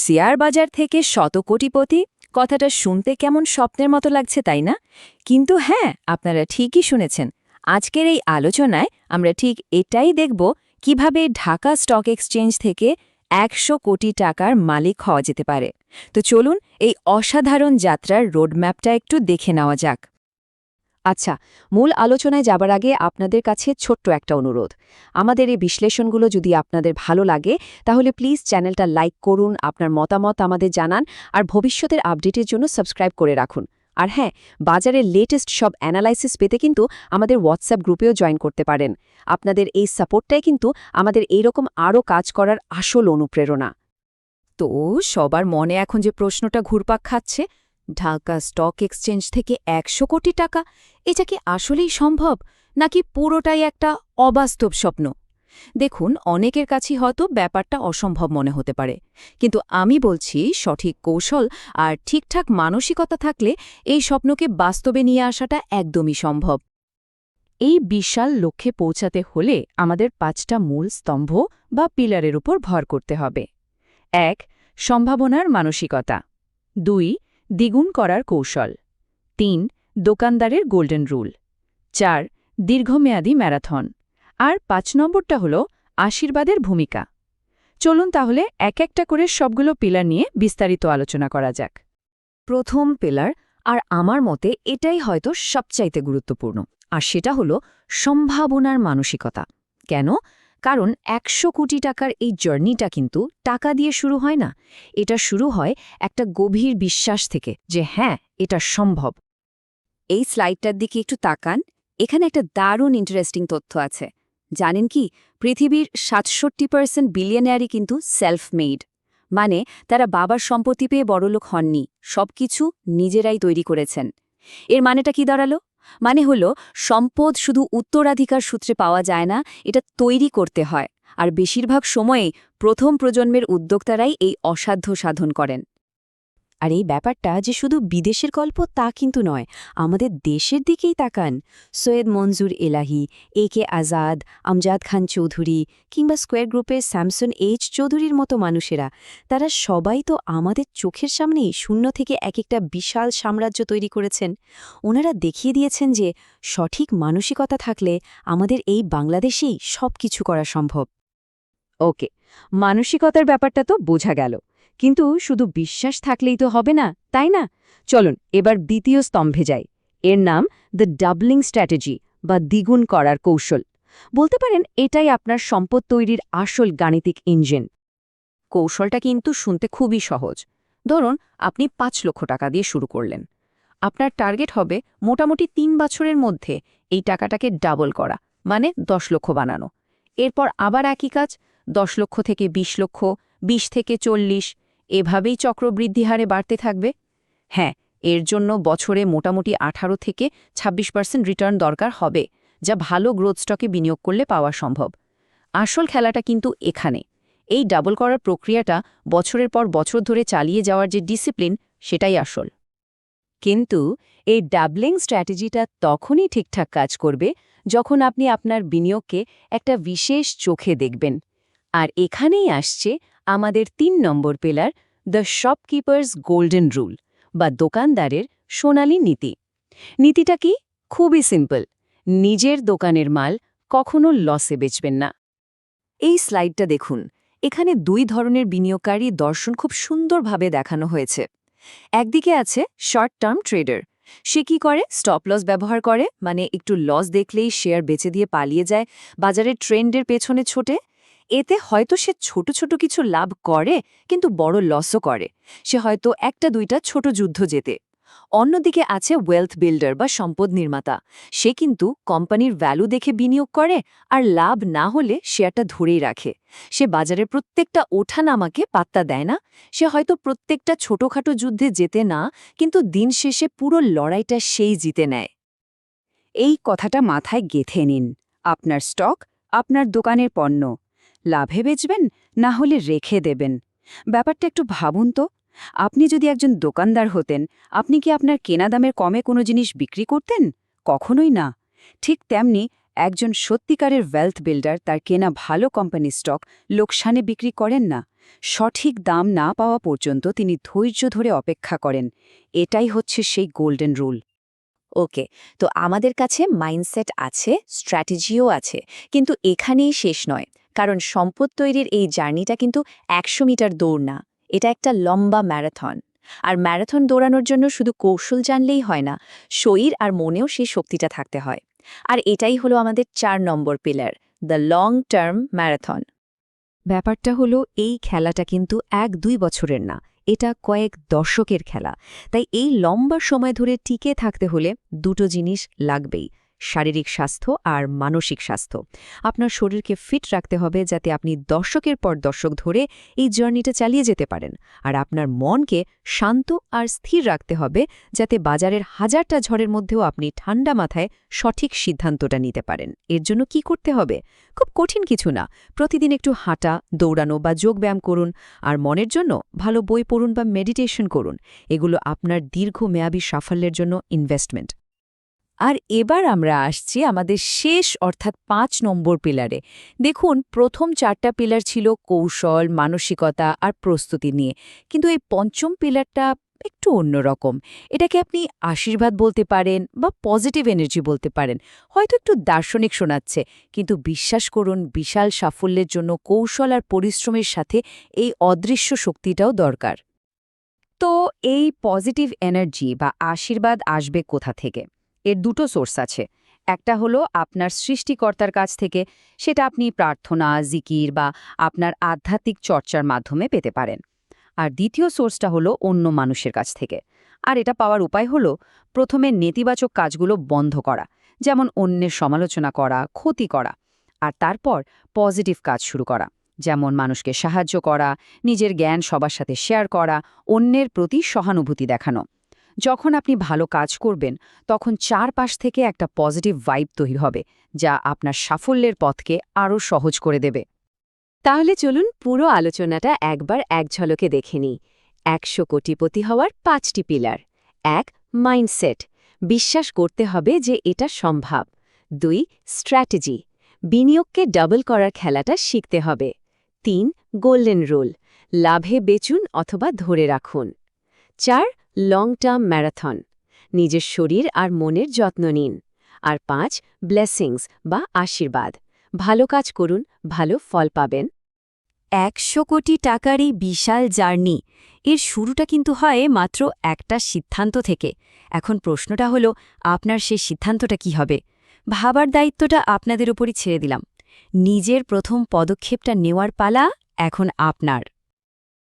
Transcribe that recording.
Share বাজার থেকে শত কোটিপতি কথাটা শুনতে কেমন স্বপ্নের মতো লাগছে, তাই না? কিন্তু হ্যাঁ আপনারা ঠিকই শুনেছেন। আজকের এই আলোচনায় আমরা ঠিক এটাই দেখব কীভাবে ঢাকা স্টক এক্সচেঞ্জ থেকে একশো কোটি টাকার মালিক হওয়া যেতে পারে। তো চলুন এই অসাধারণ যাত্রার রোডম্যাপটা একটু দেখে নেওয়া যাক। আচ্ছা মূল আলোচনায় যাবার আগে আপনাদের কাছে ছোট্ট একটা অনুরোধ। আমাদের এই বিশ্লেষণগুলো যদি আপনাদের ভালো লাগে, তাহলে প্লিজ চ্যানেলটা লাইক করুন, আপনার মতামত আমাদের জানান, আর ভবিষ্যতের আপডেটের জন্য সাবস্ক্রাইব করে রাখুন। আর হ্যাঁ বাজারের লেটেস্ট সব অ্যানালাইসিস পেতে কিন্তু আমাদের হোয়াটসঅ্যাপ গ্রুপেও জয়েন করতে পারেন। আপনাদের এই সাপোর্টটাই কিন্তু আমাদের এইরকম আরও কাজ করার আসল অনুপ্রেরণা। তো সবার মনে এখন যে প্রশ্নটা ঘুরপাক খাচ্ছে ঢাকা স্টক এক্সচেঞ্জ থেকে একশো কোটি টাকা, এটা কি আসলেই সম্ভব, নাকি পুরোটাই একটা অবাস্তব স্বপ্ন? দেখুন, অনেকের কাছেই হয়তো ব্যাপারটা অসম্ভব মনে হতে পারে, কিন্তু আমি বলছি সঠিক কৌশল আর ঠিকঠাক মানসিকতা থাকলে এই স্বপ্নকে বাস্তবে নিয়ে আসাটা একদমই সম্ভব। এই বিশাল লক্ষ্যে পৌঁছাতে হলে আমাদের পাঁচটা মূল স্তম্ভ বা পিলারের উপর ভর করতে হবে। এক, সম্ভাবনার মানসিকতা। দুই দ্বিগুণ করার কৌশল। তিন, দোকানদারের গোল্ডেন রুল। চার, দীর্ঘমেয়াদী ম্যারাথন। আর পাঁচ নম্বরটা হল আশীর্বাদের ভূমিকা। চলুন তাহলে এক একটা করে সবগুলো পিলার নিয়ে বিস্তারিত আলোচনা করা যাক। প্রথম পিলার, আর আমার মতে এটাই হয়তো সবচাইতে গুরুত্বপূর্ণ। আর সেটা হল সম্ভাবনার মানসিকতা। কেন? কারণ একশো কোটি টাকার এই জার্নিটা কিন্তু টাকা দিয়ে শুরু হয় না। এটা শুরু হয় একটা গভীর বিশ্বাস থেকে যে হ্যাঁ এটা সম্ভব। এই স্লাইডটার দিকে একটু তাকান। এখানে একটা দারুণ ইন্টারেস্টিং তথ্য আছে। জানেন কি, পৃথিবীর সাতষট্টি পার্সেন্ট বিলিয়নারি কিন্তু সেলফ মেড মানে তারা বাবার সম্পত্তি পেয়ে বড়লোক হননি, সবকিছু নিজেরাই তৈরি করেছেন। এর মানেটা কি দাঁড়াল? মানে হল, সম্পদ শুধু উত্তরাধিকার সূত্রে পাওয়া যায় না, এটা তৈরি করতে হয়। আর বেশিরভাগ সময়ে প্রথম প্রজন্মের উদ্যোক্তারাই এই অসাধ্য সাধন করেন। আর এই ব্যাপারটা যে শুধু বিদেশের গল্প তা কিন্তু নয়, আমাদের দেশের দিকেই তাকান। সৈয়দ মনজুর এলাহি, এ কে আজাদ, আমজাদ খান চৌধুরী কিংবা স্কোয়ার গ্রুপের স্যামসন এইচ চৌধুরীর মতো মানুষেরা, তারা সবাই তো আমাদের চোখের সামনেই শূন্য থেকে এক একটা বিশাল সাম্রাজ্য তৈরি করেছেন। ওনারা দেখিয়ে দিয়েছেন যে সঠিক মানসিকতা থাকলে আমাদের এই বাংলাদেশেই সব কিছু করা সম্ভব। ওকে, মানসিকতার ব্যাপারটা তো বোঝা গেল। কিন্তু শুধু বিশ্বাস থাকলেই তো হবে না, তাই না? চলুন, এবার দ্বিতীয় স্তম্ভে যাই। এর নাম দ্য ডাবলিং স্ট্র্যাটেজি বা দ্বিগুণ করার কৌশল। বলতে পারেন, এটাই আপনার সম্পদ তৈরির আসল গাণিতিক ইঞ্জিন কৌশলটা কিন্তু শুনতে খুবই সহজ। ধরুন, আপনি পাঁচ লক্ষ টাকা দিয়ে শুরু করলেন। আপনার টার্গেট হবে মোটামুটি তিন বছরের মধ্যে এই টাকাটাকে ডাবল করা মানে দশ লক্ষ বানানো। এরপর আবার একই কাজ, দশ লক্ষ থেকে ২০ লক্ষ ২০ থেকে চল্লিশ এভাবেই চক্রবৃদ্ধি হারে বাড়তে থাকবে? হ্যাঁ এর জন্য বছরে মোটামুটি ১৮ থেকে ২৬ পার্সেন্ট রিটার্ন দরকার হবে, যা ভালো গ্রোথ স্টকে বিনিয়োগ করলে পাওয়া সম্ভব। আসল খেলাটা কিন্তু এখানে। এই ডাবল করার প্রক্রিয়াটা বছরের পর বছর ধরে চালিয়ে যাওয়ার যে ডিসিপ্লিন, সেটাই আসল। কিন্তু এই ডাবলিং স্ট্র্যাটেজিটা তখনই ঠিকঠাক কাজ করবে যখন আপনি আপনার বিনিয়োগকে একটা বিশেষ চোখে দেখবেন। আর এখানেই আসছে আমাদের তিন নম্বর pillar the shopkeepers golden rule বা দোকানদারের সোনালী নীতি। নীতিটা কি? খুবই সিম্পল। নিজের দোকানের মাল কখনো লসে বেচবেন না। এই স্লাইডটা দেখুন। এখানে দুই ধরনের বিনিয়োগকারী দর্শন খুব সুন্দরভাবে দেখানো হয়েছে। একদিকে আছে শর্ট টার্ম ট্রেডার সে কি করে? স্টপ লস ব্যবহার করে মানে একটু লস দেখলেই শেয়ার বেচে দিয়ে পালিয়ে যায়, বাজারের ট্রেন্ডের পেছনে ছোটে। এতে হয়তো সে ছোট ছোট কিছু লাভ করে, কিন্তু বড় লসও করে। সে হয়তো একটা দুইটা ছোট যুদ্ধ যেতে অন্যদিকে আছে ওয়েলথ বিল্ডার বা সম্পদ নির্মাতা। সে কিন্তু কোম্পানির ভ্যালু দেখে বিনিয়োগ করে আর লাভ না হলে শেয়ারটা ধরেই রাখে। সে বাজারের প্রত্যেকটা ওঠানামাকে পাত্তা দেয় না। সে হয়তো প্রত্যেকটা ছোটখাটো যুদ্ধে যেতে না, কিন্তু দিন শেষে পুরো লড়াইটা সেই জিতে নেয়। এই কথাটা মাথায় গেথে নিন। আপনার স্টক আপনার দোকানের পণ্য। লাভে বেচবেন, না হলে রেখে দেবেন। ব্যাপারটা একটু ভাবুন তো। আপনি যদি একজন দোকানদার হতেন, আপনি কি আপনার কেনা দামের কমে কোনো জিনিস বিক্রি করতেন? কখনোই না। ঠিক তেমনি একজন সত্যিকারের ওয়েলথ বিল্ডার তার কেনা ভালো কোম্পানি স্টক লোকসানে বিক্রি করেন না। সঠিক দাম না পাওয়া পর্যন্ত তিনি ধৈর্য ধরে অপেক্ষা করেন। এটাই হচ্ছে সেই গোল্ডেন রুল ওকে, তো আমাদের কাছে মাইন্ডসেট আছে স্ট্র্যাটেজিও আছে, কিন্তু এখানেই শেষ নয়। কারণ সম্পদ তৈরির এই জার্নিটা কিন্তু একশো মিটার দৌড় না, এটা একটা লম্বা ম্যারাথন। আর ম্যারাথন দৌড়ানোর জন্য শুধু কৌশল জানলেই হয় না, শরীর আর মনেও সেই শক্তিটা থাকতে হয়। আর এটাই হলো আমাদের চার নম্বর pillar the long term marathon ব্যাপারটা হলো এই খেলাটা কিন্তু এক দুই বছরের না, এটা কয়েক দশকের খেলা। তাই এই লম্বা সময় ধরে টিকে থাকতে হলে দুটো জিনিস লাগবেই শারীরিক স্বাস্থ্য আর মানসিক স্বাস্থ্য। আপনার শরীরকে ফিট রাখতে হবে যাতে আপনি দশকের পর দশক ধরে এই জার্নিটা চালিয়ে যেতে পারেন। আর আপনার মনকে শান্ত আর স্থির রাখতে হবে যাতে বাজারের হাজারটা ঝড়ের মধ্যেও আপনি ঠান্ডা মাথায় সঠিক সিদ্ধান্তটা নিতে পারেন। এর জন্য কি করতে হবে? খুব কঠিন কিছু না। প্রতিদিন একটু হাঁটা, দৌড়ানো বা যোগব্যায়াম করুন। আর মনের জন্য ভালো বই পড়ুন বা মেডিটেশন করুন। এগুলো আপনার দীর্ঘমেয়াদী সাফল্যের জন্য ইনভেস্টমেন্ট আর এবার আমরা আসছি আমাদের শেষ, অর্থাৎ পাঁচ নম্বর পিলারে। দেখুন, প্রথম চারটা পিলার ছিল কৌশল, মানসিকতা আর প্রস্তুতি নিয়ে। কিন্তু এই পঞ্চম পিলারটা একটু অন্যরকম এটাকে আপনি আশীর্বাদ বলতে পারেন বা পজিটিভ এনার্জি বলতে পারেন। হয়তো একটু দার্শনিক শোনাচ্ছে, কিন্তু বিশ্বাস করুন, বিশাল সাফল্যের জন্য কৌশল আর পরিশ্রমের সাথে এই অদৃশ্য শক্তিটাও দরকার। তো এই পজিটিভ এনার্জি বা আশীর্বাদ আসবে কোথা থেকে? এর দুটো সোর্স আছে। একটা হলো আপনার সৃষ্টিকর্তার কাছ থেকে, সেটা আপনি প্রার্থনা, জিকির বা আপনার আধ্যাত্মিক চর্চার মাধ্যমে পেতে পারেন। আর দ্বিতীয় সোর্সটা হলো অন্য মানুষের কাছ থেকে। আর এটা পাওয়ার উপায় হলো, প্রথমে নেতিবাচক কাজগুলো বন্ধ করা, যেমন অন্যের সমালোচনা করা, ক্ষতি করা। আর তারপর পজিটিভ কাজ শুরু করা, যেমন মানুষকে সাহায্য করা, নিজের জ্ঞান সবার সাথে শেয়ার করা, অন্যের প্রতি সহানুভূতি দেখানো। যখন আপনি ভালো কাজ করবেন, তখন চারপাশ থেকে একটা পজিটিভ ভাইব তৈরি হবে, যা আপনার সাফল্যের পথকে আরও সহজ করে দেবে। তাহলে চলুন পুরো আলোচনাটা একবার এক ঝলকে দেখে নিই। একশো কোটিপতি হওয়ার পাঁচটি পিলার। এক, মাইন্ডসেট। বিশ্বাস করতে হবে যে এটা সম্ভব। দুই, স্ট্র্যাটেজি। বিনিয়োগকে ডাবল করার খেলাটা শিখতে হবে। তিন, গোল্ডেন রুল। লাভে বেচুন অথবা ধরে রাখুন। চার লং টার্ম ম্যারাথন। নিজের শরীর আর মনের যত্ন নিন। আর পাঁচ, ব্লেসিংস বা আশীর্বাদ। ভালো কাজ করুন, ভালো ফল পাবেন। একশো কোটি টাকার এই বিশাল জার্নি। এর শুরুটা কিন্তু হয় মাত্র একটা সিদ্ধান্ত থেকে। এখন প্রশ্নটা হলো, আপনার সেই সিদ্ধান্তটা কি হবে? ভাবার দায়িত্বটা আপনাদের উপরই ছেড়ে দিলাম। নিজের প্রথম পদক্ষেপটা নেওয়ার পালা এখন আপনার।